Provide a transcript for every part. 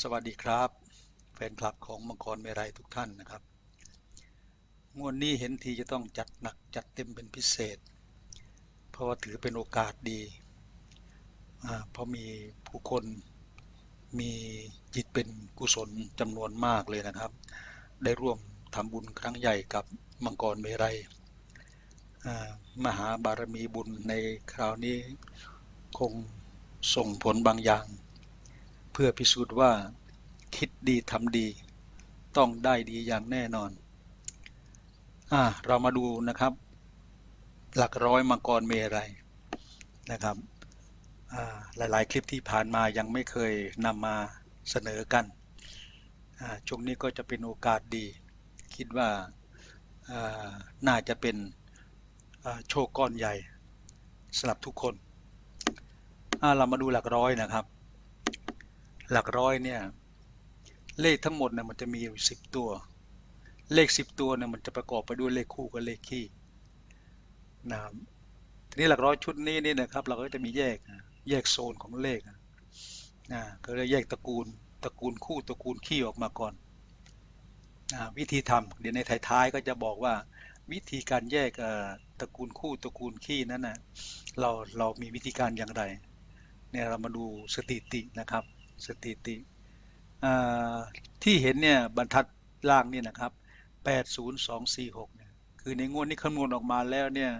สวัสดีครับ แฟนคลับของมังกรเมรัยทุกท่านนะครับงวดนี้เห็นทีจะต้องจัดหนักจัดเต็มเป็นพิเศษ เพราะว่าถือเป็นโอกาสดีเพราะมีผู้คนมีจิตเป็นกุศลจำนวนมากเลยนะครับ ได้ร่วมทำบุญครั้งใหญ่กับมังกรเมรัยมหาบารมีบุญในคราวนี้คงส่งผลบางอย่าง เพื่อพิสูจน์ว่า คิดดีทำดี ต้องได้ดีอย่างแน่นอนอ่าเรามาดูนะครับ หลักร้อยมังกรเมรัยนะครับอ่าหลาย ๆ คลิปที่ผ่านมายังไม่เคยนำมาเสนอกันอ่าช่วงนี้ก็จะเป็นโอกาสดี คิดว่าอ่าน่าจะเป็นโชคก้อนใหญ่สำหรับทุกคนอ่าเรามาดูหลักร้อยนะครับ หลักร้อยเนี่ยเลขทั้งหมดเนี่ยมันจะมีอยู่สิบตัว เลขสิบตัวเนี่ยมันจะประกอบไปด้วยเลขคู่กับเลขคี่นะครับทีนี้หลักร้อยชุดนี้นี่นะครับ เราก็จะมีแยกแยกโซนของเลขนะก็เลยแยกตระกูลตระกูลคู่ตระกูลคี่ออกมาก่อนนะวิธีทำเดี๋ยวในท้ายๆก็จะบอกว่าวิธีการแยกตระกูลคู่ตระกูลคี่นั้นนะเราเรามีวิธีการอย่างไรเนี่ยเรามาดูสถิตินะครับ สถิติที่เห็นเนี่ยบรรทัดล่างนี่นะครับ 80246 เนี่ย คือในงวดนี้คำนวณออกมาแล้วเนี่ย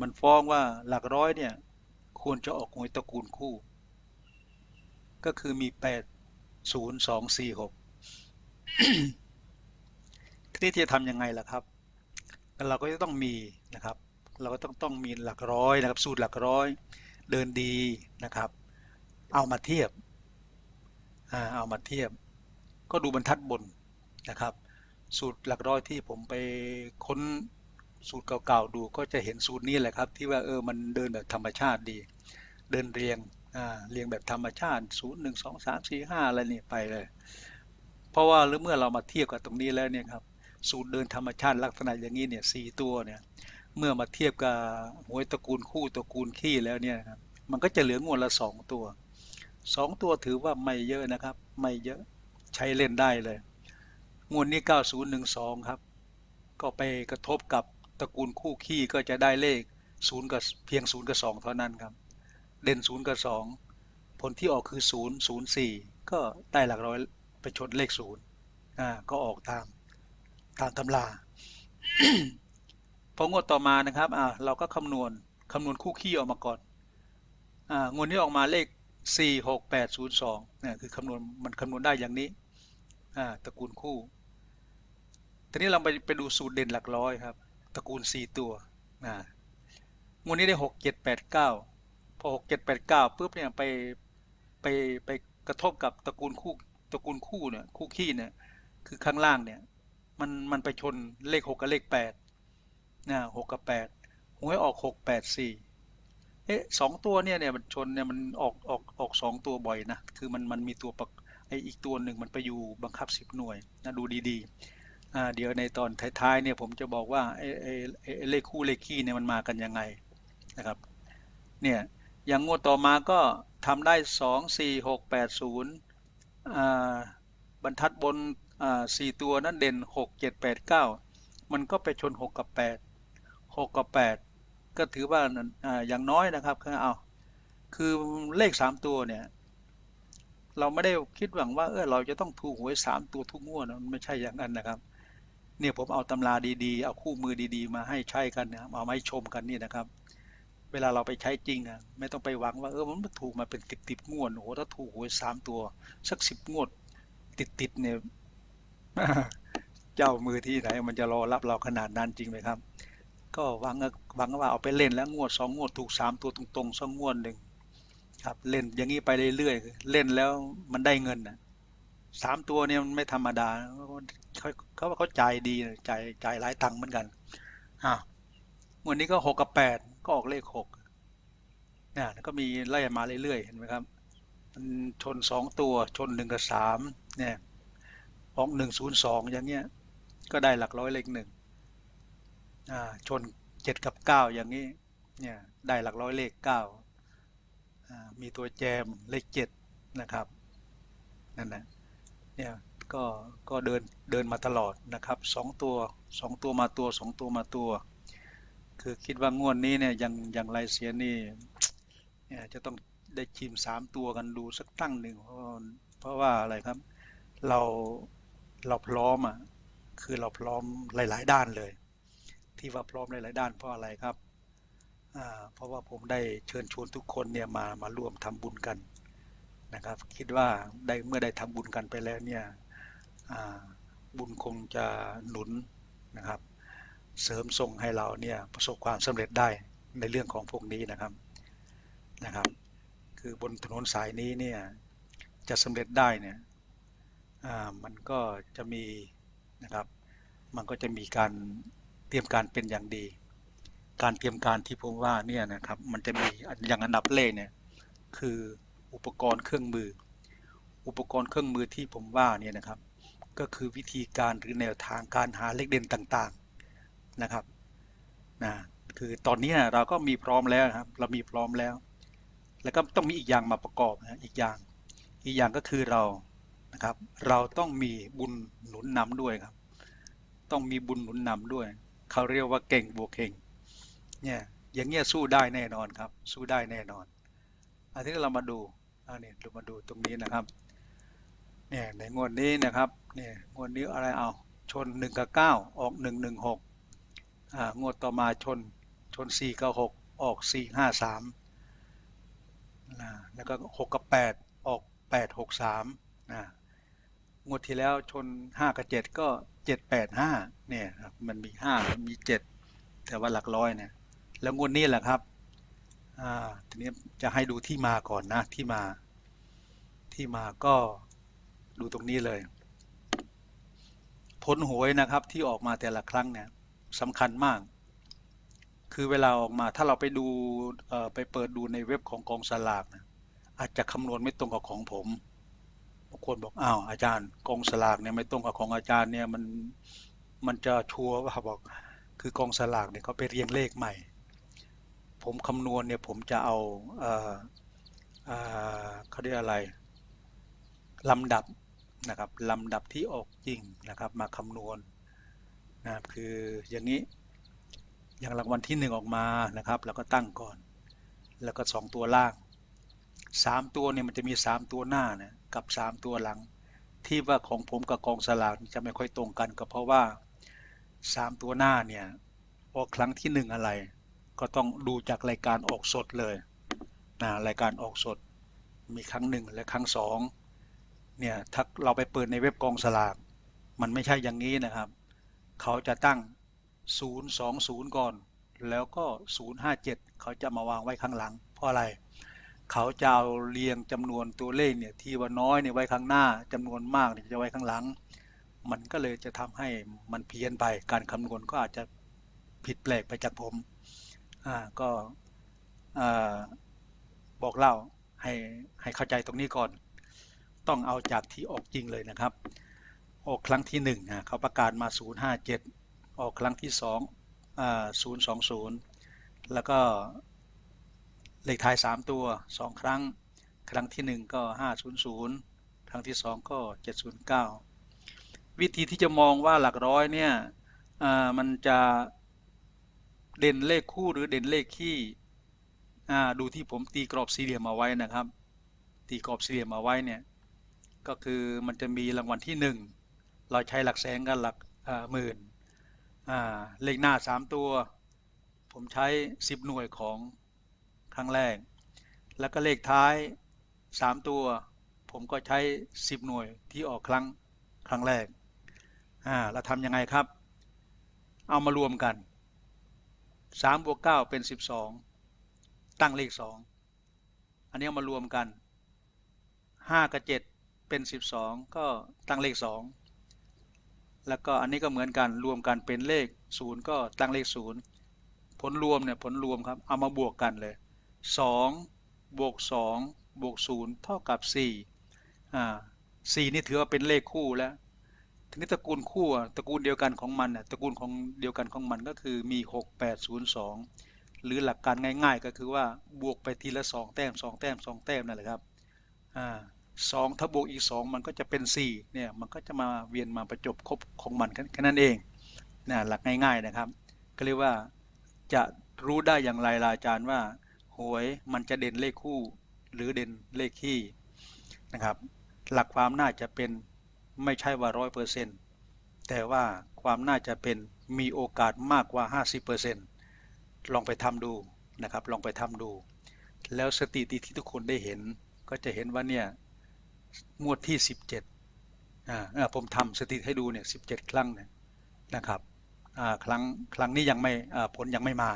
มันฟ้องว่าหลักร้อยเนี่ยควรจะออกหวยตระกูลคู่ ก็คือมี 80246 ทีนี้จะทำยังไงล่ะครับ เราก็จะต้องมีนะครับ เราก็ต้องต้องมีหลักร้อยนะครับ สูตรหลักร้อยเดินดีนะครับ เอามาเทียบอ่าเอามาเทียบ ก็ดูบรรทัดบนนะครับ สูตรหลักร้อยที่ผมไปค้นสูตรเก่าๆดูก็จะเห็นสูตรนี้แหละครับ ที่ว่าเออมันเดินแบบธรรมชาติดี เดินเรียงอ่าเรียงแบบธรรมชาติศูนย์หนึ่งสองสามสี่ห้าอะไรนี่ไปเลย เพราะว่าหรือเมื่อเรามาเทียบกับตรงนี้แล้วเนี่ยครับสูตรเดินธรรมชาติลักษณะอย่างนี้เนี่ยสี่ตัวเนี่ยเมื่อมาเทียบกับหวยตระกูลคู่ตระกูลขี้แล้วเนี่ยครับมันก็จะเหลืองวดละสองตัว สองตัวถือว่าไม่เยอะนะครับ ไม่เยอะใช้เล่นได้เลย งวดนี้ 9012 ครับ ก็ไปกระทบกับตระกูลคู่ขี้ก็จะได้เลข0กับเพียง 0 กับ 2 เท่านั้นครับ เด่น 0 กับ 2 ผลที่ออกคือ 0 0 4 ก็ได้หลักร้อยไปชดเลข 0 อ่า ก็ออกตามตามตำราพองวดต่อมานะครับ อ่า เราก็คำนวณคำนวณคู่ขี้ออกมาก่อน อ่างวดนี้ออกมาเลข 4 6 8 0 2เนี่ยคือคำนวณมันคำนวณได้อย่างนี้อ่าตระกูลคู่ ทีนี้เราไปไปดูสูตรเด่นหลักร้อยครับ ตระกูล4ตัวอ่างวดนี้ได้6 7 8 9พอ6 7 8 9ปุ๊บเนี่ยไปไปไปกระทบกับตระกูลคู่ตระกูลคู่เนี่ยคู่ขี้เนี่ยคือข้างล่างเนี่ยมันมันไปชนเลข6กับเลข8นะ6กับ8หวยออก6 8 4 เอ๊ะสองตัวเนี่ยเนี่ยมันชนเนี่ยมันออกออกออกสองตัวบ่อยนะ คือมันมันมีตัวประไออีกตัวหนึ่งมันไปอยู่บังคับสิบหน่วยนะดูดีๆอ่าเดี๋ยวในตอนท้ายๆเนี่ยผมจะบอกว่าไอไอไอเลขคู่เลขขี้เนี่ยมันมากันยังไงนะครับ เนี่ยอย่างงวดต่อมาก็ทำได้สองสี่หกแปดศูนย์อ่าบรรทัดบนอ่าสี่ตัวนั้นเด่นหกเจ็ดแปดเก้ามันก็ไปชนหกกับแปดหกกับแปด ก็ถือว่าอย่างน้อยนะครับคือเอาคือเลขสามตัวเนี่ย เราไม่ได้คิดหวังว่าเออเราจะต้องถูกหวยสามตัวทุกงวดมันไม่ใช่อย่างนั้นนะครับ เนี่ยผมเอาตำราดีๆ เอาคู่มือดีๆ มาให้ใช้กันนะเอามาให้ชมกันนี่นะครับ เวลาเราไปใช้จริงอะไม่ต้องไปหวังว่าเออมันถูกมาเป็นติดๆงวดโอ้ถ้าถูกหวยสามตัว สักสิบงวดติดติดๆเนี่ยเจ้ามือที่ไหนมันจะรอรับเราขนาดนั้นจริงไหมครับ ก็หวังหวังว่าเอาไปเล่นแล้วงวดสองงวดถูกสามตัวตรงๆสองงวดหนึ่งครับ เล่นอย่างนี้ไปเรื่อยๆเล่นแล้วมันได้เงินนะสามตัวเนี่ยมันไม่ธรรมดาเขาเขาว่าเขาจ่ายดีนะจ่ายจ่ายหลายตังค์เหมือนกันอะวันนี้ก็หกกับแปดก็ออกเลขหกเนี่ยก็มีไล่มาเรื่อยๆเห็นไหมครับมันชนสองตัวชนหนึ่งกับสามเนี่ยออกหนึ่งศูนย์สองอย่างเงี้ยก็ได้หลักร้อยเลขหนึ่ง ชนเจ็ดกับเก้าอย่างนี้เนี่ยได้หลักร้อยเลขเก้ามีตัวแจมเลขเจ็ดนะครับนั่นแหละเนี่ยก็ก็เดินเดินมาตลอดนะครับสองตัวสองตัวมาตัวสองตัวมาตัว คือคิดว่างวดนี้เนี่ยยังยังไรเสียนี่เนี่ยจะต้องได้ชิมสามตัวกันดูสักตั้งหนึ่งเพราะเพราะว่าอะไรครับ เราเราพร้อมอะคือเราพร้อมหลาย ๆ ด้านเลย ที่ว่าพร้อมในหลายด้านเพราะอะไรครับเพราะว่าผมได้เชิญชวนทุกคนเนี่ยมามาร่วมทำบุญกันนะครับ คิดว่าได้เมื่อได้ทำบุญกันไปแล้วเนี่ยบุญคงจะหนุนนะครับ เสริมส่งให้เราเนี่ยประสบความสำเร็จได้ในเรื่องของพวกนี้นะครับนะครับ คือบนถนนสายนี้เนี่ยจะสำเร็จได้เนี่ยมันก็จะมีนะครับ มันก็จะมีการ เตรียมการเป็นอย่างดี การเตรียมการที่ผมว่าเนี่ยนะครับ มันจะมีอย่างอันดับแรกเนี่ยคืออุปกรณ์เครื่องมือ อุปกรณ์เครื่องมือที่ผมว่าเนี่ยนะครับ ก็คือวิธีการหรือแนวทางการหาเลขเด่นต่างๆนะครับนะคือตอนนี้เราก็มีพร้อมแล้วครับ เรามีพร้อมแล้ว แล้วก็ต้องมีอีกอย่างมาประกอบนะอีกอย่าง อีกอย่างก็คือเรานะครับ เราต้องมีบุญหนุนนำด้วยครับ ต้องมีบุญหนุนนำด้วย เขาเรียกว่าเก่งบวกเก่งเนี่ยอย่างเงี้ยสู้ได้แน่นอนครับ สู้ได้แน่นอน อันนี้เรามาดูอันนี้เรามาดูตรงนี้นะครับเนี่ยในงวดนี้นะครับเนี่ยงวดนี้อะไรเอาชน1กับ9ออก 116อ่างวดต่อมาชนชน 4 กับ 6 ออก 4 5 3นะแล้วก็ 6 กับ 8 ออก 8 6 3นะ งวดที่แล้วชน5กับ7ก็7 8 5เนี่ยครับมันมี5มันมี7แต่ว่าหลักร้อยเนี่ยแล้วงวดนี้แหละครับอ่าทีนี้จะให้ดูที่มาก่อนนะที่มา ที่มาก็ดูตรงนี้เลย ผลหวยนะครับที่ออกมาแต่ละครั้งเนี่ยสำคัญมาก คือเวลาออกมาถ้าเราไปดูเอ่อไปเปิดดูในเว็บของกองสลากนะอาจจะคำนวณไม่ตรงกับของผม บางคนบอกอ้าวอาจารย์กองสลากเนี่ยไม่ตรงกับของอาจารย์เนี่ยมันมันจะชัวร์ว่าบอกคือกองสลากเนี่ยเขาไปเรียงเลขใหม่ ผมคำนวณเนี่ยผมจะเอาเอ่อเอ่อเขาเรียกอะไรลำดับนะครับลำดับที่ออกจริงนะครับมาคำนวณนะครับคืออย่างนี้อย่างรางวัลที่หนึ่งออกมานะครับ แล้วก็ตั้งก่อน แล้วก็สองตัวล่าง สามตัวเนี่ยมันจะมีสามตัวหน้านะกับสามตัวหลัง ที่ว่าของผมกับกองสลากจะไม่ค่อยตรงกันก็เพราะว่าสามตัวหน้าเนี่ยออกครั้งที่หนึ่งอะไร ก็ต้องดูจากรายการออกสดเลยนะรายการออกสดมีครั้งหนึ่งและครั้งสองเนี่ยถ้าเราไปเปิดในเว็บกองสลากมันไม่ใช่อย่างนี้นะครับ เขาจะตั้ง 020 ก่อน แล้วก็ 057 เขาจะมาวางไว้ข้างหลัง เพราะอะไร เขาจะเอาเรียงจำนวนตัวเลขเนี่ยที่ว่าน้อยเนี่ยไว้ข้างหน้าจำนวนมากเนี่ยจะไว้ข้างหลัง มันก็เลยจะทำให้มันเพี้ยนไป การคำนวณก็อาจจะผิดแปลกไปจากผมอ่าก็บอกเล่าให้ให้เข้าใจตรงนี้ก่อน ต้องเอาจากที่ออกจริงเลยนะครับ ออกครั้งที่1นะเขาประกาศมา 057 ออกครั้งที่2อ่า020 แล้วก็ เลขท้าย 3 ตัว 2 ครั้ง ครั้งที่ 1 ก็ 500 ครั้งที่ 2 ก็ 709 วิธีที่จะมองว่าหลักร้อยเนี่ยมันจะเด่นเลขคู่หรือเด่นเลขขี้ดูที่ผมตีกรอบสี่เหลี่ยมมาไว้นะครับ ตีกรอบสี่เหลี่ยมมาไว้เนี่ยก็คือมันจะมีรางวัลที่หนึ่งเราใช้หลักแสนกับหลักหมื่นเลขหน้า 3 ตัว ผมใช้ 10 หน่วยของ ครั้งแรก แล้วก็เลขท้าย 3 ตัว ผมก็ใช้ 10 หน่วยที่ออกครั้งครั้งแรกอ่าเราทำยังไงครับ เอามารวมกัน3บวก9เป็น 12 ตั้งเลข 2 อันนี้เอามารวมกัน 5 กับ 7 เป็น 12 ก็ตั้งเลข 2 แล้วก็อันนี้ก็เหมือนกันรวมกันเป็นเลข 0 ก็ตั้งเลข 0 ผลรวมเนี่ยผลรวมครับ เอามาบวกกันเลย 2บวก2บวก0เท่ากับ4อ่า4นี่ถือว่าเป็นเลขคู่แล้วทีนี้ตระกูลคู่ตระกูลเดียวกันของมันตระกูลของเดียวกันของมันก็คือมี 6 8 0 2 หรือหลักการง่าย ๆ ก็คือว่าบวกไปทีละ 2 แต้ม 2 แต้ม 2 แต้มนั่นแหละครับอ่า2ถ้าบวกอีก 2 มันก็จะเป็น 4 เนี่ย มันก็จะมาเวียนมาประจบครบของมันแค่นั้นเองนะหลักง่ายๆนะครับ ก็เรียกว่าจะรู้ได้อย่างไรล่ะอาจารย์ว่า หวยมันจะเด่นเลขคู่ หรือเด่นเลขคี่นะครับ หลักความน่าจะเป็นไม่ใช่ว่าร้อยเปอร์เซ็นต์แต่ว่าความน่าจะเป็นมีโอกาสมากกว่า 50%ลองไปทำดูนะครับ ลองไปทำดู แล้วสถิติที่ทุกคนได้เห็น ก็จะเห็นว่าเนี่ยงวดที่ 17อ่าผมทำสติให้ดูเนี่ย17 ครั้งเนี่ยนะครับอ่าครั้งครั้งนี้ยังไม่อ่าผลยังไม่มา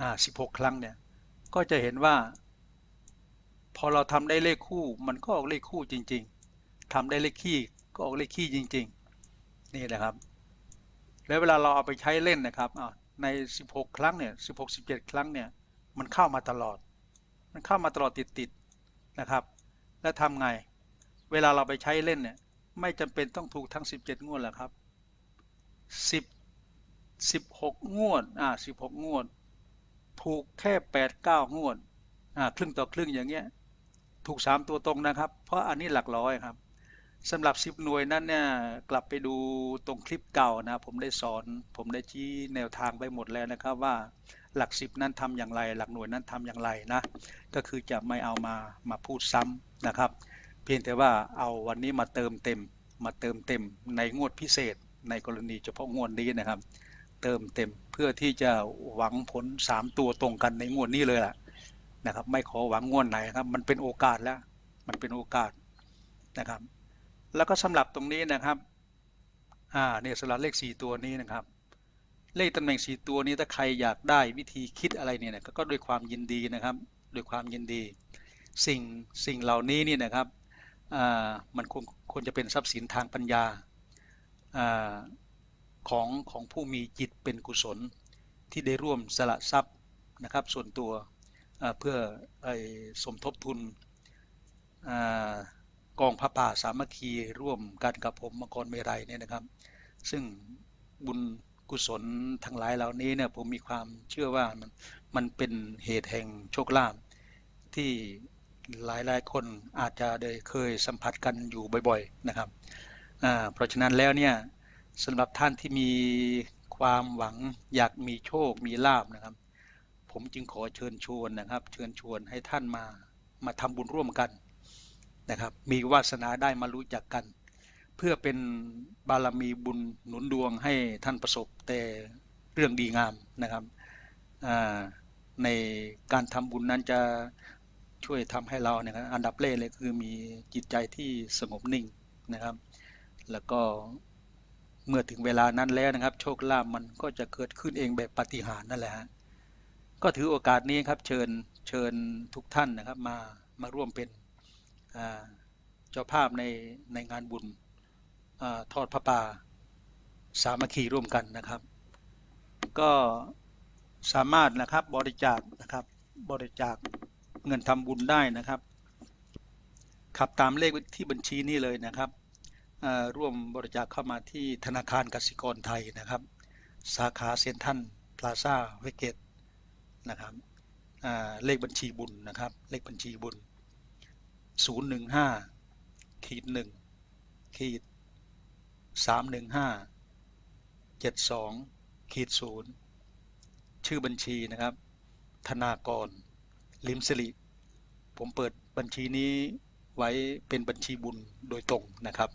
อ่า16 ครั้งเนี่ย ก็จะเห็นว่า พอเราทำได้เลขคู่ มันก็ออกเลขคู่จริง ๆทำได้เลขคี่ก็ออกเลขคี่จริง ๆ นี่นะครับ แล้วเวลาเราเอาไปใช้เล่นนะครับใน 16 ครั้งเนี่ย16 17 ครั้งเนี่ย มันเข้ามาตลอด มันเข้ามาตลอดติดๆนะครับ แล้วทำไง เวลาเราไปใช้เล่นเนี่ย ไม่จำเป็นต้องถูกทั้ง 17 งวดแหละครับ 10 16 งวด อ่า 16 งวด ถูกแค่8 9งวดอ่าครึ่งต่อครึ่งอย่างเงี้ย ถูก3ตัวตรงนะครับ เพราะอันนี้หลักร้อยครับสำหรับ10หน่วยนั้นเนี่ยกลับไปดูตรงคลิปเก่านะ ผมได้สอน ผมได้ชี้แนวทางไปหมดแล้วนะครับว่าหลัก10นั้นทำอย่างไร หลักหน่วยนั้นทำอย่างไรนะ ก็คือจะไม่เอามามาพูดซ้ำนะครับ เพียงแต่ว่าเอาวันนี้มาเติมเต็ม มาเติมเต็มในงวดพิเศษ ในกรณีเฉพาะงวดนี้นะครับ เติมเต็มเพื่อที่จะหวังผล 3 ตัวตรงกันในงวดนี้เลยล่ะนะครับ ไม่ขอหวังงวดไหนครับ มันเป็นโอกาสแล้ว มันเป็นโอกาสนะครับ แล้วก็สำหรับตรงนี้นะครับอ่าเนี่ยสำหรับเลข 4 ตัวนี้นะครับ เลขตำแหน่ง 4 ตัวนี้ถ้าใครอยากได้วิธีคิดอะไรเนี่ยก็ด้วยความยินดีนะครับด้วยความยินดี สิ่งสิ่งเหล่านี้นี่นะครับอ่ามันควรควรจะเป็นทรัพย์สินทางปัญญาอ่า ของของผู้มีจิตเป็นกุศล ที่ได้ร่วมสละทรัพย์นะครับ ส่วนตัวเพื่อสมทบทุนกองพระป่าสามัคคีร่วมกันกับผมมกรเมรัยเนี่ยนะครับ ซึ่งบุญกุศลทั้งหลายเหล่านี้เนี่ยผมมีความเชื่อว่ามันมันเป็นเหตุแห่งโชคลาภที่หลายหลายคนอาจจะได้เคยสัมผัสกันอยู่บ่อย ๆนะครับเพราะฉะนั้นแล้วเนี่ย สำหรับท่านที่มีความหวังอยากมีโชคมีลาบนะครับ ผมจึงขอเชิญชวนนะครับ เชิญชวนให้ท่านมามาทำบุญร่วมกันนะครับ มีวาสนาได้มารู้จักกัน เพื่อเป็นบารมีบุญหนุนดวงให้ท่านประสบแต่เรื่องดีงามนะครับในการทำบุญนั้นจะช่วยทำให้เราเนี่ยอันดับแรกเลยคือมีจิตใจที่สงบนิ่งนะครับ แล้วก็ เมื่อถึงเวลานั้นแล้วนะครับ โชคลาภมันก็จะเกิดขึ้นเองแบบปฏิหารนั่นแหละก็ถือโอกาสนี้ครับเชิญเชิญทุกท่านนะครับมามาร่วมเป็นเจ้าภาพในในงานบุญอทอดพระป่าสามัคคีร่วมกันนะครับ ก็สามารถนะครับบริจาคนะครับบริจาคเงินทำบุญได้นะครับขับตามเลขที่บัญชีนี้เลยนะครับ ร่วมบริจาคเข้ามาที่ธนาคารกสิกรไทยนะครับ สาขาเซ็นทันพลาซ่าเวกเกตนะครับเลขบัญชีบุญนะครับ เลขบัญชีบุญศูนย์หนึ่งห้าขีดหนึ่งขีดสามหนึ่งห้าเจ็ดสองขีดศูนย์ชื่อบัญชีนะครับ ธนากร ลิมสิริผมเปิดบัญชีนี้ไว้เป็นบัญชีบุญโดยตรงนะครับ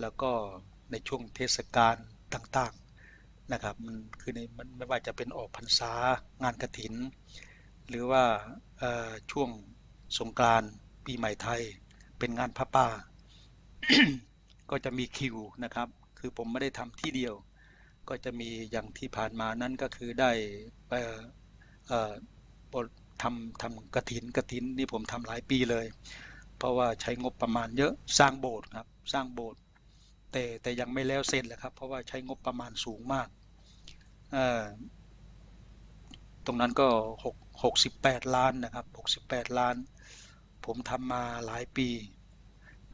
แล้วก็ในช่วงเทศกาลต่างๆนะครับมันคือในมันไม่ว่าจะเป็นออกพรรษางานกระถิน หรือว่าช่วงสงกรานต์ปีใหม่ไทย เป็นงานพระป่า ก็จะมีคิวนะครับ คือผมไม่ได้ทำที่เดียว ก็จะมีอย่างที่ผ่านมานั้นก็คือได้ไปทำทำกระถินกระถินนี่ผมทำหลายปีเลย เพราะว่าใช้งบประมาณเยอะสร้างโบสถ์ครับ สร้างโบสถ์ แต่แต่ยังไม่แล้วเสร็จเลยครับ เพราะว่าใช้งบประมาณสูงมาก ตรงนั้นก็6 68 ล้านนะครับ 68 ล้าน ผมทำมาหลายปี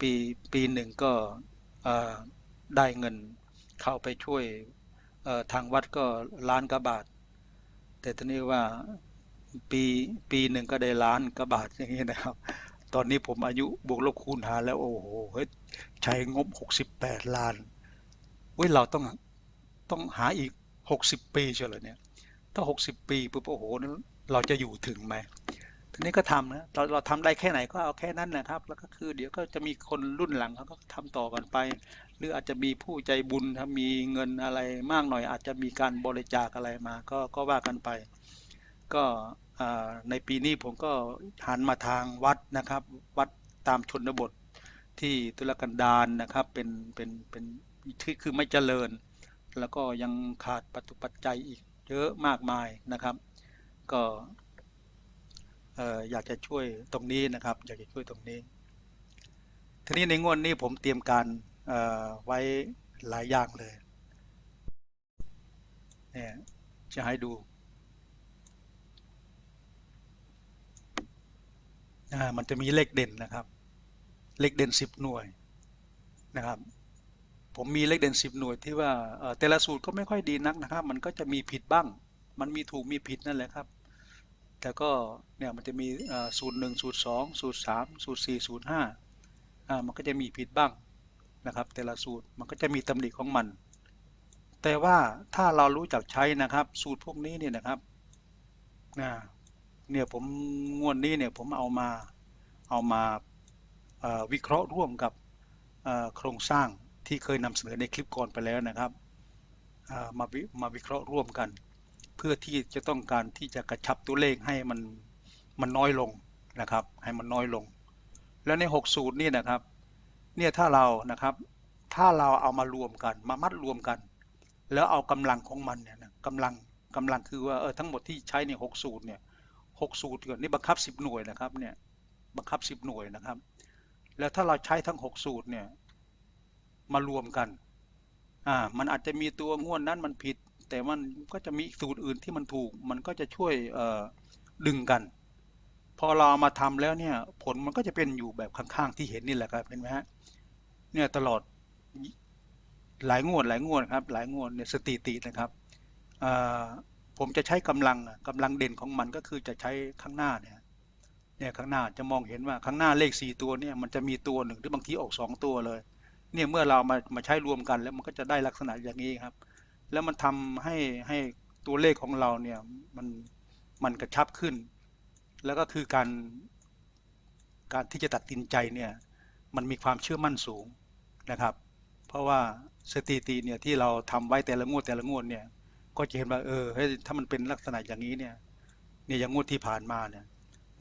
ปีปีหนึ่งก็ได้เงินเข้าไปช่วยทางวัดก็ล้านกว่าบาท แต่ตอนนี้ว่าปีปีหนึ่งก็ได้ล้านกว่าบาทอย่างนี้นะครับ ตอนนี้ผมอายุบวกลบคูณหารแล้วโอ้โหเฮ้ย ใช้งบ 68 ล้านเว้ยเราต้องต้องหาอีก 60 ปีเชียวเหรอเนี่ย ถ้า 60 ปีปุ๊บโอ้โหนั้นเราจะอยู่ถึงไหมทีนี้ก็ทำนะเราเราทำได้แค่ไหนก็เอาแค่นั้นนะครับ แล้วก็คือเดี๋ยวก็จะมีคนรุ่นหลังเขาก็ทำต่อกันไป หรืออาจจะมีผู้ใจบุญถ้ามีเงินอะไรมากหน่อย อาจจะมีการบริจาคอะไรมา ก็ก็ว่ากันไป ก็ในปีนี้ผมก็หันมาทางวัดนะครับ วัดตามชนบท ที่ตุลกันดารนะครับเป็นเป็นเป็นที่คือไม่เจริญ แล้วก็ยังขาดปัจจุปัจจัยอีกเยอะมากมายนะครับ ก็เอ่อยากจะช่วยตรงนี้นะครับ อยากจะช่วยตรงนี้ ทีนี้ในงวดนี้ผมเตรียมการไว้หลายอย่างเลยเนี่ยจะให้ดูอ่ามันจะมีเลขเด่นนะครับ เลขเด่นสิบหน่วยนะครับ ผมมีเลขเด่นสิบหน่วยที่ว่าเออแต่ละสูตรก็ไม่ค่อยดีนักนะครับ มันก็จะมีผิดบ้าง มันมีถูกมีผิดนั่นแหละครับ แต่ก็เนี่ยมันจะมีอ่อสูตรหนึ่งสูตรสองสูตรสามสูตรสี่สูตรห้าอ่ามันก็จะมีผิดบ้างนะครับ แต่ละสูตรมันก็จะมีตำหนิของมัน แต่ว่าถ้าเรารู้จักใช้นะครับ สูตรพวกนี้เนี่ยนะครับนะเนี่ยผมงวดนี้เนี่ยผมเอามาเอามา วิเคราะห์ร่วมกับโครงสร้างที่เคยนำเสนอในคลิปก่อนไปแล้วนะครับมาวิมาวิเคราะห์ร่วมกัน เพื่อที่จะต้องการที่จะกระชับตัวเลขให้มันมันน้อยลงนะครับ ให้มันน้อยลง แล้วใน 6 สูตรนี่นะครับเนี่ยถ้าเรานะครับถ้าเราเอามารวมกันมามัดรวมกัน แล้วเอากำลังของมันเนี่ยนะกำลังกำลังคือว่าเออทั้งหมดที่ใช้ในหกสูตรเนี่ยหกสูตรก่อนนี่บังคับ 10 หน่วยนะครับเนี่ยบังคับ 10 หน่วยนะครับ แล้วถ้าเราใช้ทั้ง 6 สูตรเนี่ยมารวมกันอ่ามันอาจจะมีตัวง่วนนั้นมันผิด แต่มันก็จะมีสูตรอื่นที่มันถูก มันก็จะช่วยดึงกัน พอเรามาทำแล้วเนี่ยผลมันก็จะเป็นอยู่แบบข้างๆที่เห็นนี่แหละครับเห็นไหมฮะเนี่ยตลอดหลายงวดหลายงวดครับ หลายงวดเนี่ยสถิตินะครับผมจะใช้กำลังอะกำลังเด่นของมันก็คือจะใช้ข้างหน้าเนี่ย เนี่ยข้างหน้าจะมองเห็นว่าข้างหน้าเลขสี่ตัวเนี่ยมันจะมีตัวหนึ่งหรือบางทีออกสองตัวเลย เนี่ยเมื่อเรามามาใช้รวมกันแล้วมันก็จะได้ลักษณะอย่างนี้ครับ แล้วมันทำให้ให้ตัวเลขของเราเนี่ยมันมันกระชับขึ้น แล้วก็คือการการที่จะตัดสินใจเนี่ยมันมีความเชื่อมั่นสูงนะครับ เพราะว่าสถิติเนี่ยที่เราทำไว้แต่ละงวดแต่ละงวดเนี่ยก็จะเห็นว่าเออเฮ้ถ้ามันเป็นลักษณะอย่างนี้เนี่ยเนี่ยอย่างงวดที่ผ่านมาเนี่ย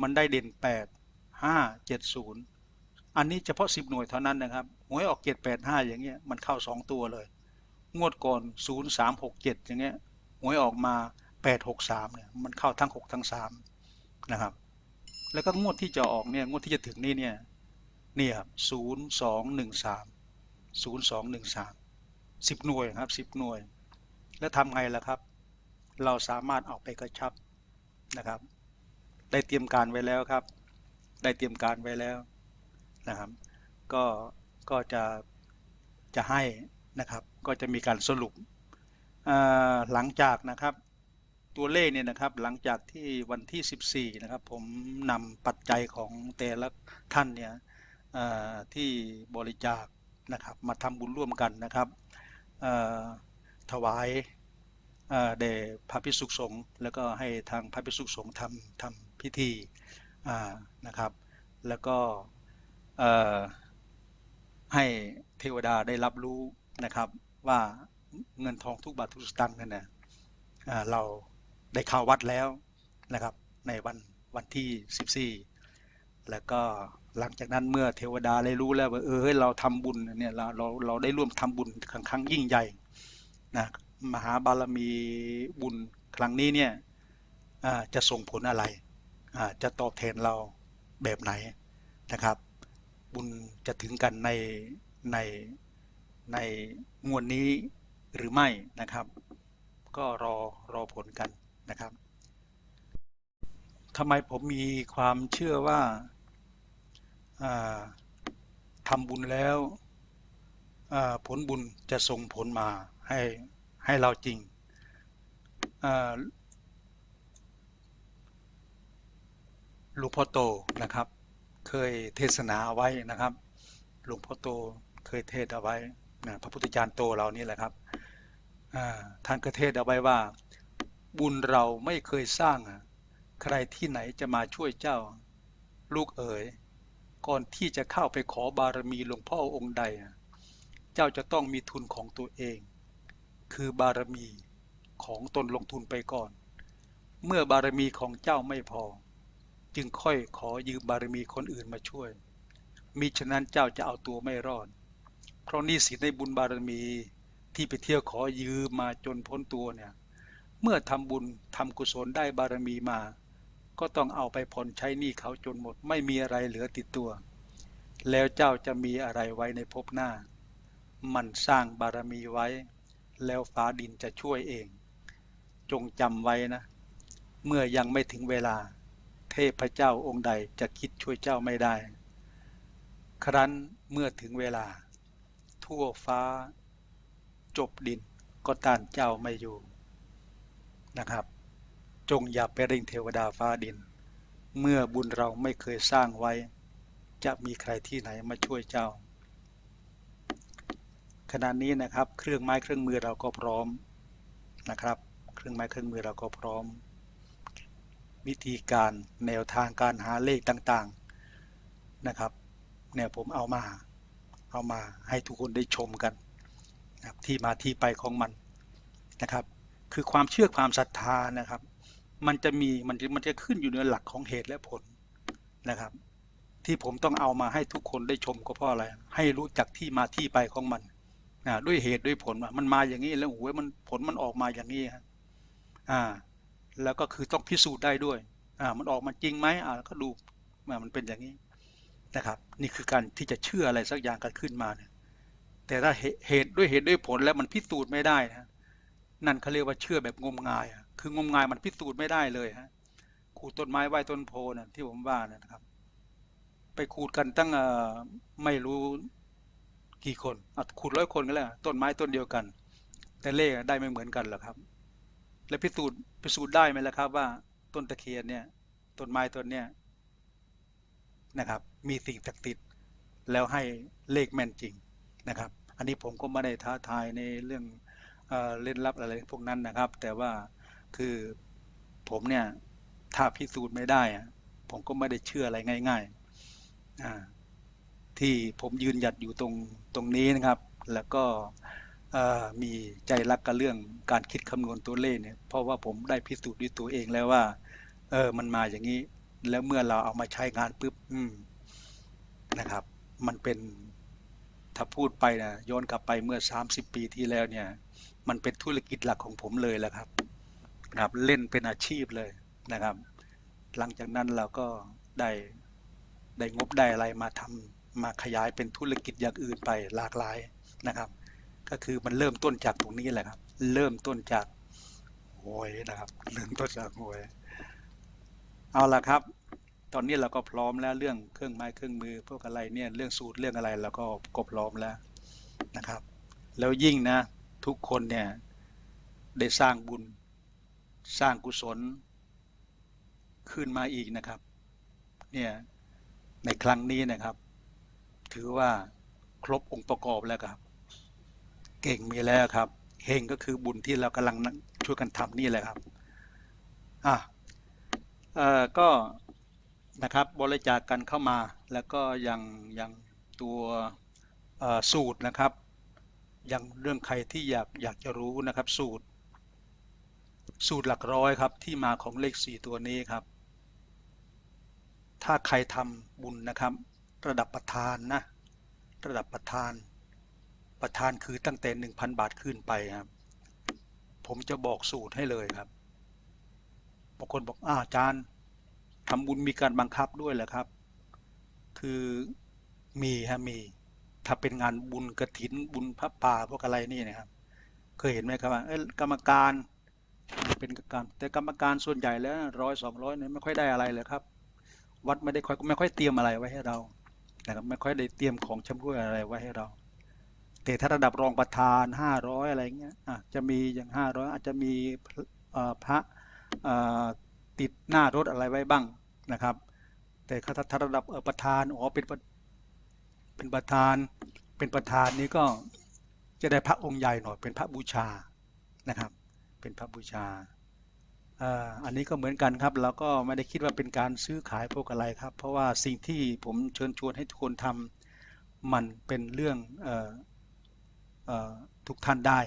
มันได้เด่น 8 5 7 0 อันนี้เฉพาะ 10 หน่วยเท่านั้นนะครับหวยออก 7 8 5 อย่างเงี้ยมันเข้า 2 ตัวเลย งวดก่อน 0 3 6 7 อย่างเงี้ยหวยออกมา 8 6 3เนี่ยมันเข้าทั้ง 6 ทั้ง 3 นะครับ แล้วก็งวดที่จะออกเนี่ยงวดที่จะถึงนี่เนี่ยนี่ครับ0 2 1 3 0 2 1 3 10หน่วยครับ10หน่วย แล้วทำไงล่ะครับ เราสามารถเอาไปกระชับนะครับ ได้เตรียมการไว้แล้วครับ ได้เตรียมการไว้แล้วนะครับ ก็ก็จะจะให้นะครับ ก็จะมีการสรุปหลังจากนะครับตัวเลขเนี่ยนะครับหลังจากที่วันที่ 14 นะครับ ผมนำปัจจัยของแต่ละท่านเนี่ยที่บริจาคนะครับมาทำบุญร่วมกันนะครับถวายแด่พระภิกษุสงฆ์แล้วก็ให้ทางพระภิกษุสงฆ์ทำทำ พิธีนะครับ แล้วก็ให้เทวดาได้รับรู้นะครับว่าเงินทองทุกบาททุกสตางค์นั่นนะเราได้เข้าวัดแล้วนะครับในวันวันที่ 14 แล้วก็หลังจากนั้นเมื่อเทวดาได้รู้แล้วว่าเออเราทำบุญเนี่ยเราเราเราได้ร่วมทำบุญครั้งครั้งยิ่งใหญ่นะมหาบารมีบุญครั้งนี้เนี่ยจะส่งผลอะไร จะตอบแทนเราแบบไหนนะครับ บุญจะถึงกันในในในงวดนี้หรือไม่นะครับ ก็รอรอผลกันนะครับทำไมผมมีความเชื่อว่าทำบุญแล้วผลบุญจะส่งผลมาให้ให้เราจริง หลวงพ่อโตนะครับ เคยเทศนาเอาไว้นะครับหลวงพ่อโตเคยเทศเอาไว้นะพระพุทธจารย์โตเรานี่แหละครับท่านก็เทศเอาไว้ว่า บุญเราไม่เคยสร้าง ใครที่ไหนจะมาช่วยเจ้า ลูกเอ๋ยก่อนที่จะเข้าไปขอบารมีหลวงพ่อองค์ใด เจ้าจะต้องมีทุนของตัวเอง คือบารมีของตนลงทุนไปก่อน เมื่อบารมีของเจ้าไม่พอ จึงค่อยขอยืมบารมีคนอื่นมาช่วย มิฉะนั้นเจ้าจะเอาตัวไม่รอด เพราะหนี่สินในบุญบารมีที่ไปเที่ยวขอยืมมาจนพ้นตัวเนี่ย เมื่อทำบุญทำกุศลได้บารมีมา ก็ต้องเอาไปผ่อนใช้หนี้เขาจนหมด ไม่มีอะไรเหลือติดตัว แล้วเจ้าจะมีอะไรไว้ในภพหน้า มันสร้างบารมีไว้ แล้วฟ้าดินจะช่วยเอง จงจำไว้นะ เมื่อยังไม่ถึงเวลา เทพเจ้าองค์ใดจะคิดช่วยเจ้าไม่ได้ ครั้นเมื่อถึงเวลา ทั่วฟ้า จบดินก็ต้านเจ้าไม่อยู่นะครับ จงอย่าไปเร่งเทวดาฟ้าดิน เมื่อบุญเราไม่เคยสร้างไว้ จะมีใครที่ไหนมาช่วยเจ้า ขณะนี้นะครับ เครื่องไม้เครื่องมือเราก็พร้อมนะครับ เครื่องไม้เครื่องมือเราก็พร้อม วิธีการแนวทางการหาเลขต่างๆนะครับ เนี่ยผมเอามาเอามาให้ทุกคนได้ชมกันนะครับที่มาที่ไปของมันนะครับ คือความเชื่อความศรัทธานะครับ มันจะมีมันจะมันจะขึ้นอยู่ในหลักของเหตุและผลนะครับ ที่ผมต้องเอามาให้ทุกคนได้ชมก็เพราะอะไร ให้รู้จักที่มาที่ไปของมันนะด้วยเหตุด้วยผลว่ามันมาอย่างนี้แล้วโอ้ยมันผลมันออกมาอย่างนี้ฮะอ่า แล้วก็คือต้องพิสูจน์ได้ด้วยอ่ามันออกมาจริงไหมอ่าก็ดูว่ามันเป็นอย่างนี้นะครับ นี่คือการที่จะเชื่ออะไรสักอย่างกันขึ้นมาเนี่ยแต่ถ้าเหตุด้วยเหตุด้วยผลแล้วมันพิสูจน์ไม่ได้นะนั่นเขาเรียกว่าเชื่อแบบงมงายอะคืองมงายมันพิสูจน์ไม่ได้เลยฮะขูดต้นไม้ไหว้ต้นโพน่ะที่ผมว่านะครับ ไปขูดกันตั้งไม่รู้กี่คนขูดร้อยคนก็แล้ว ต้นไม้ต้นเดียวกัน แต่เลขได้ไม่เหมือนกันหรอกครับ และพิสูจน์พิสูจน์ได้ไหมล่ะครับว่าต้นตะเคียนเนี่ยต้นไม้ต้นเนี้ยนะครับ มีสิ่งศักดิ์สิทธิ์แล้วให้เลขแม่นจริงนะครับ อันนี้ผมก็ไม่ได้ท้าทายในเรื่องเอเล่นลับอะไรพวกนั้นนะครับ แต่ว่าคือผมเนี่ยถ้าพิสูจน์ไม่ได้ ผมก็ไม่ได้เชื่ออะไรง่ายๆที่ผมยืนหยัดอยู่ตรงตรงนี้นะครับ แล้วก็ มีใจรักกับเรื่องการคิดคำนวณตัวเลขเนี่ยเพราะว่าผมได้พิสูจน์ด้วยตัวเองแล้วว่า เออมันมาอย่างนี้ แล้วเมื่อเราเอามาใช้งานปุ๊บนะครับ มันเป็นถ้าพูดไปนะย้อนกลับไปเมื่อ 30 ปีที่แล้วเนี่ย มันเป็นธุรกิจหลักของผมเลยแหละครับนะครับ เล่นเป็นอาชีพเลยนะครับ หลังจากนั้นเราก็ได้ได้งบได้อะไรมาทำมาขยายเป็นธุรกิจอย่างอื่นไปหลากหลายนะครับ ก็คือมันเริ่มต้นจากตรงนี้แหละครับ เริ่มต้นจากหวยนะครับ เริ่มต้นจากหวยเอาละครับ ตอนนี้เราก็พร้อมแล้วเรื่องเครื่องไม้เครื่องมือพวกอะไรเนี่ยเรื่องสูตรเรื่องอะไรเราก็กบล้อมแล้วนะครับ แล้วยิ่งนะ ทุกคนเนี่ยได้สร้างบุญสร้างกุศลขึ้นมาอีกนะครับ เนี่ยในครั้งนี้นะครับ ถือว่าครบองค์ประกอบแล้วครับ เก่งมีแล้วครับเฮงก็คือบุญที่เรากำลังช่วยกันทำนี่แหละครับอะเอ่อก็นะครับบริจาคกกันเข้ามาแล้วก็ยังยังตัวสูตรนะครับยังเรื่องใครที่อยากอยากจะรู้นะครับ สูตร สูตรหลักร้อยครับที่มาของเลขสี่ตัวนี้ครับ ถ้าใครทำบุญนะครับ ระดับประธานนะระดับประธาน ประธานคือตั้งแต่หนึ่งพันบาทขึ้นไปครับ ผมจะบอกสูตรให้เลยครับบางคนบอกอาจารย์ทำบุญมีการบังคับด้วยแหละครับ คือมีฮะมี ถ้าเป็นงานบุญกระถินบุญพระป่าพวกอะไรนี่นะครับ เคยเห็นไหมครับว่ากรรมการเป็นกรรมการแต่กรรมการส่วนใหญ่แล้วร้อยสองร้อยเนี่ยไม่ค่อยได้อะไรเลยครับ วัดไม่ได้ค่อยไม่ค่อยเตรียมอะไรไว้ให้เรานะครับไม่ค่อยได้เตรียมของชำร่วยอะไรไว้ให้เรา แต่ถ้าระดับรองประธานห้าร้อยอะไรเงี้ยอะจะมีอย่างห้าร้อยอาจจะมีพระติดหน้ารถอะไรไว้บ้างนะครับ แต่ถ้าระดับประธานอ๋อเป็นเป็นประธานเป็นประธานนี้ก็จะได้พระองค์ใหญ่หน่อยเป็นพระบูชานะครับ เป็นพระบูชาอันนี้ก็เหมือนกันครับเราก็ไม่ได้คิดว่าเป็นการซื้อขายพวกอะไรครับ เพราะว่าสิ่งที่ผมเชิญชวนให้ทุกคนทำมันเป็นเรื่องอ ทุกท่านได้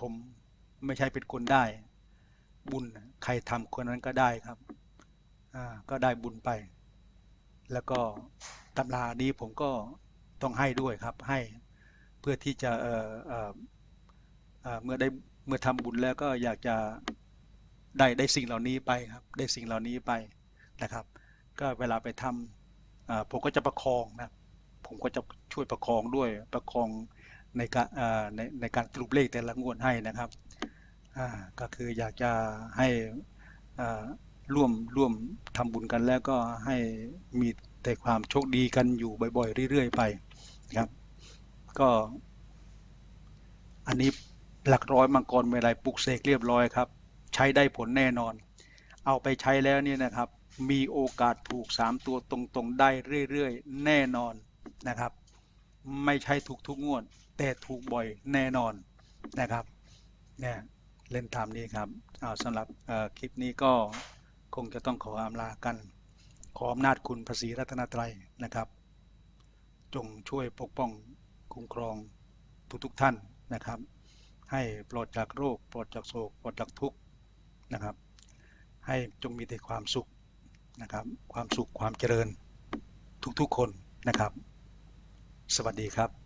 ผมไม่ใช่เป็นคนได้ บุญใครทำคนนั้นก็ได้ครับ ก็ได้บุญไป แล้วก็ตำรานี้ผมก็ต้องให้ด้วยครับ ให้เพื่อที่จะเเเมื่อได้เมื่อทำบุญแล้วก็อยากจะได้ได้สิ่งเหล่านี้ไปครับ ได้สิ่งเหล่านี้ไปนะครับ ก็เวลาไปทำผมก็จะประคองนะ ผมก็จะช่วยประคองด้วยประคองในการในในการสรุปเลขแต่ละงวดให้นะครับก็คืออยากจะให้ร่วมร่วมทำบุญกันแล้วก็ให้มีแต่ความโชคดีกันอยู่บ่อยๆเรื่อยๆไปนะครับ ก็อันนี้หลักร้อยมังกรเมื่อไรปลุกเสกเรียบร้อยครับ ใช้ได้ผลแน่นอน เอาไปใช้แล้วเนี่ยนะครับ มีโอกาสถูก 3 ตัวตรงๆได้เรื่อยๆ แน่นอน นะครับ ไม่ใช่ถูกทุกงวด แต่ถูกบ่อยแน่นอนนะครับเนี่ยเล่นตามนี้ครับเอาสำหรับคลิปนี้ก็คงจะต้องขออำลากัน ขออำนาจคุณพระศรีรัตนตรัยนะครับ จงช่วยปกป้องคุ้มครองทุกๆท่านนะครับ ให้ปลอดจากโรค ปลอดจากโศกปลอดจากทุกข์นะครับ ให้จงมีแต่ความสุขนะครับ ความสุขความเจริญทุกๆคนนะครับ สวัสดีครับ